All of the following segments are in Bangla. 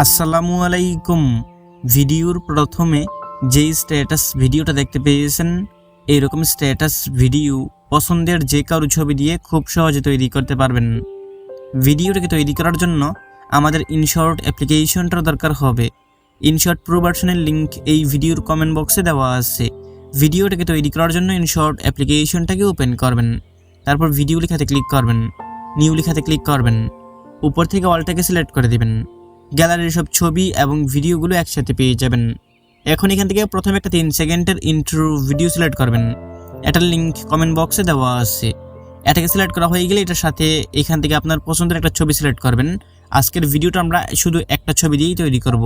আসসালামু আলাইকুম। ভিডিওর প্রথমে যেই স্ট্যাটাস ভিডিওটা দেখতে পেয়েছেন, এইরকম স্ট্যাটাস ভিডিও পছন্দের যে কারও ছবি দিয়ে খুব সহজে তৈরি করতে পারবেন। ভিডিওটাকে তৈরি করার জন্য আমাদের ইনশর্ট অ্যাপ্লিকেশনটার দরকার হবে। ইনশর্ট প্রো ভার্সনের লিঙ্ক এই ভিডিওর কমেন্ট বক্সে দেওয়া আছে। ভিডিওটাকে তৈরি করার জন্য ইনশর্ট অ্যাপ্লিকেশনটাকে ওপেন করবেন। তারপর ভিডিও লেখাতে ক্লিক করবেন। নিউ লেখাতে ক্লিক করবেন। উপর থেকে অলটাকে সিলেক্ট করে দিবেন। গ্যালারির সব ছবি এবং ভিডিওগুলো একসাথে পেয়ে যাবেন। এখন এখান থেকে প্রথমে একটা তিন সেকেন্ডের ইন্ট্রো ভিডিও সিলেক্ট করবেন। এটার লিঙ্ক কমেন্ট বক্সে দেওয়া আছে। এটাকে সিলেক্ট করা হয়ে গেলে এটার সাথে এখান থেকে আপনার পছন্দের একটা ছবি সিলেক্ট করবেন। আজকের ভিডিওটা আমরা শুধু একটা ছবি দিয়েই তৈরি করব।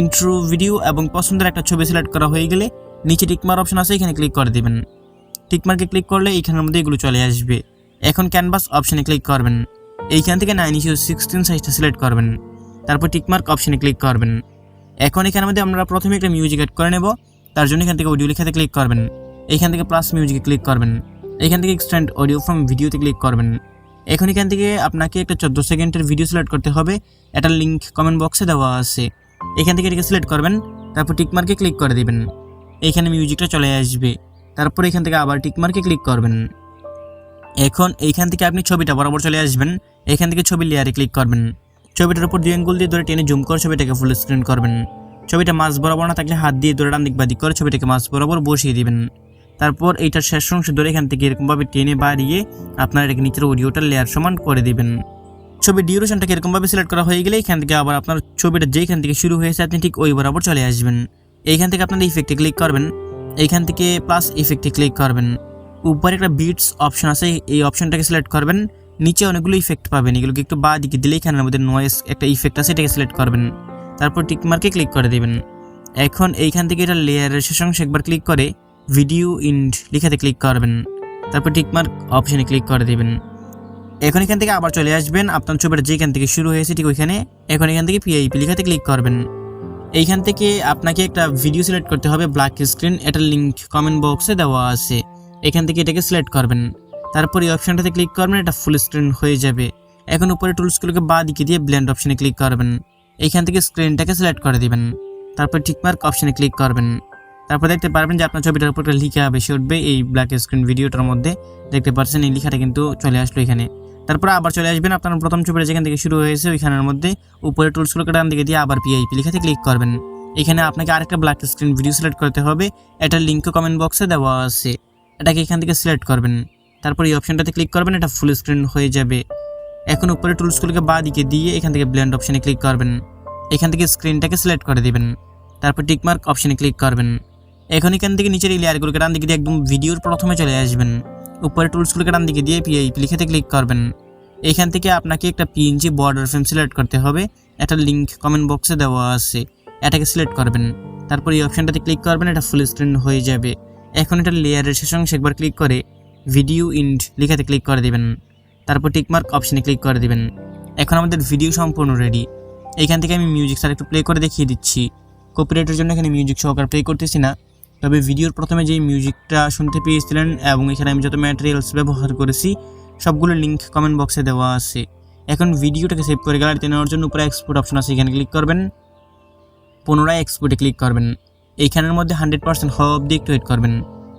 ইন্ট্রো ভিডিও এবং পছন্দের একটা ছবি সিলেক্ট করা হয়ে গেলে নিচে টিকমার অপশন আছে, এখানে ক্লিক করে দেবেন। টিকমার্কে ক্লিক করলে এইখানের মধ্যে এগুলো চলে আসবে। এখন ক্যানভাস অপশনে ক্লিক করবেন। এইখান থেকে নাইন ইস্যু সিক্সটিন সাইজটা সিলেক্ট করবেন। তারপর টিকমার্ক অপশানে ক্লিক করবেন। এখন এখানের মধ্যে আমরা প্রথমে একটা মিউজিক অ্যাড করে নেব, তার জন্য এখান থেকে অডিও লেখাতে ক্লিক করবেন। এখান থেকে প্লাস মিউজিকে ক্লিক করবেন। এখান থেকে এক্সটেন্ড অডিও ফ্রম ভিডিওতে ক্লিক করবেন। এখন এখান থেকে আপনাকে একটা চোদ্দ সেকেন্ডের ভিডিও সিলেক্ট করতে হবে। এটার লিঙ্ক কমেন্ট বক্সে দেওয়া আছে। এখান থেকে এটাকে সিলেক্ট করবেন, তারপর টিকমার্কে ক্লিক করে দেবেন। এইখানে মিউজিকটা চলে আসবে। তারপর এখান থেকে আবার টিকমার্কে ক্লিক করবেন। এখন এইখান থেকে আপনি ছবিটা বরাবর চলে আসবেন। এখান থেকে ছবি লেয়ারে ক্লিক করবেন। ছবিটার উপর দুই আঙ্গুল দিয়ে ধরে টেনে জুম করে, ছবিটাকে ফুল স্ক্রিন করবেন। ছবিটা মাছ বরাবর না থাকলে হাত দিয়ে ধরে ডান দিক বাদিক করে ছবিটাকে মাছ বরাবর বসিয়ে দিবেন। তারপর এইটার শেষ অংশ ধরে এখান থেকে এরকমভাবে টেনে বাড়িয়ে আপনার এটাকে নিচের অডিওটা লেয়ার সমান করে দিবেন। ছবির ডিউরেশনটাকে এরকমভাবে সিলেক্ট করা হয়ে গেলে এখান থেকে আবার আপনার ছবিটা যেখান থেকে শুরু হয়েছে আপনি ঠিক ওই বরাবর চলে আসবেন। এইখান থেকে আপনার ইফেক্টে ক্লিক করবেন। এইখান থেকে প্লাস ইফেক্টে ক্লিক করবেন। উপরে একটা বিটস অপশন আছে, এই অপশনটাকে সিলেক্ট করবেন। নিচে অনেকগুলো ইফেক্ট পাবেন। এগুলোকে একটু বা দিকে দিলে এখানের মধ্যে নয়েস একটা ইফেক্ট আছে, এটাকে সিলেক্ট করবেন। তারপর টিকমার্কে ক্লিক করে দেবেন। এখন এইখান থেকে এটা লেয়ারের শেষ অংশে একবার ক্লিক করে ভিডিও ইন্ড লেখাতে ক্লিক করবেন। তারপর টিকমার্ক অপশানে ক্লিক করে দেবেন। এখন এখান থেকে আবার চলে আসবেন। আপনার ছবিটা যেখান থেকে শুরু হয়েছে ঠিক ওইখানে। এখন এখান থেকে পিআইপি লিখাতে ক্লিক করবেন। এইখান থেকে আপনাকে একটা ভিডিও সিলেক্ট করতে হবে ব্ল্যাক স্ক্রিন এটার লিঙ্ক কমেন্ট বক্সে দেওয়া আছে। এখান থেকে এটাকে সিলেক্ট করবেন। তারপর এই অপশনটাতে ক্লিক করবেন, এটা ফুল স্ক্রিন হয়ে যাবে। এখন উপরে টুলসগুলোকে বা দিকে দিয়ে ব্ল্যান্ড অপশনে ক্লিক করবেন। এইখান থেকে স্ক্রিনটাকে সিলেক্ট করে দিবেন। তারপর টিকমার্ক অপশনে ক্লিক করবেন। তারপর দেখতে পারবেন যে আপনার ছবিটার উপর লিখা বেশি উঠবে, এই ব্ল্যাক স্ক্রিন ভিডিওটার মধ্যে। দেখতে পাচ্ছেন এই লেখাটা কিন্তু চলে আসলো এখানে। তারপর আবার চলে আসবেন আপনার প্রথম ছবিটা যেখান থেকে শুরু হয়েছে, ওইখানের মধ্যে। উপরে টুলসগুলোকে ডান দিকে দিয়ে আবার পিআইপি লেখাতে ক্লিক করবেন। এখানে আপনাকে আরেকটা ব্ল্যাক স্ক্রিন ভিডিও সিলেক্ট করতে হবে। এটার লিঙ্ক কমেন্ট বক্সে দেওয়া আছে। এটাকে এখান থেকে সিলেক্ট করবেন। তারপর এই অপশনটাতে ক্লিক করবেন, এটা ফুল স্ক্রিন হয়ে যাবে। এখন উপরে টুলসগুলোকে বা দিকে দিয়ে এখান থেকে ব্ল্যান্ড অপশানে ক্লিক করবেন। এখান থেকে স্ক্রিনটাকে সিলেক্ট করে দেবেন। তারপর টিকমার্ক অপশানে ক্লিক করবেন। এখন এখান থেকে নিচের এই লেয়ারগুলোকে ডান দিকে দিয়ে একদম ভিডিওর প্রথমে চলে আসবেন। উপরে টুলসগুলোকে ডান দিকে দিয়ে পিআইপি লিখেতে ক্লিক করবেন। এখান থেকে আপনাকে একটা পিএনজি বর্ডার ফ্রেম সিলেক্ট করতে হবে। একটা লিঙ্ক কমেন্ট বক্সে দেওয়া আছে। এটাকে সিলেক্ট করবেন। তারপর এই অপশনটাতে ক্লিক করবেন, এটা ফুল স্ক্রিন হয়ে যাবে। এখন এটা লেয়ারের শেষ অংশে একবার ক্লিক করে ভিডিও ইন্ড লেখাতে ক্লিক করে দেবেন। তারপর টিকমার্ক অপশানে ক্লিক করে দেবেন। এখন আমাদের ভিডিও সম্পূর্ণ রেডি এইখান থেকে আমি মিউজিক স্যার একটু প্লে করে দেখিয়ে দিচ্ছি। কপিরাইটের জন্য এখানে মিউজিক সহকার প্লে করতেছি না। তবে ভিডিওর প্রথমে যেই মিউজিকটা শুনতে পেয়েছিলেন এবং এখানে আমি যত ম্যাটেরিয়ালস ব্যবহার করেছি, সবগুলো লিঙ্ক কমেন্ট বক্সে দেওয়া আছে। এখন ভিডিওটাকে সেভ করে গ্যালারিতে নেওয়ার জন্য উপরে এক্সপোর্ট অপশন আছে, এখানে ক্লিক করবেন। পুনরায় এক্সপোর্টে ক্লিক করবেন। এইখানের মধ্যে হান্ড্রেড পার্সেন্ট হওয়া অব্দি একটু ওয়েট করবেন।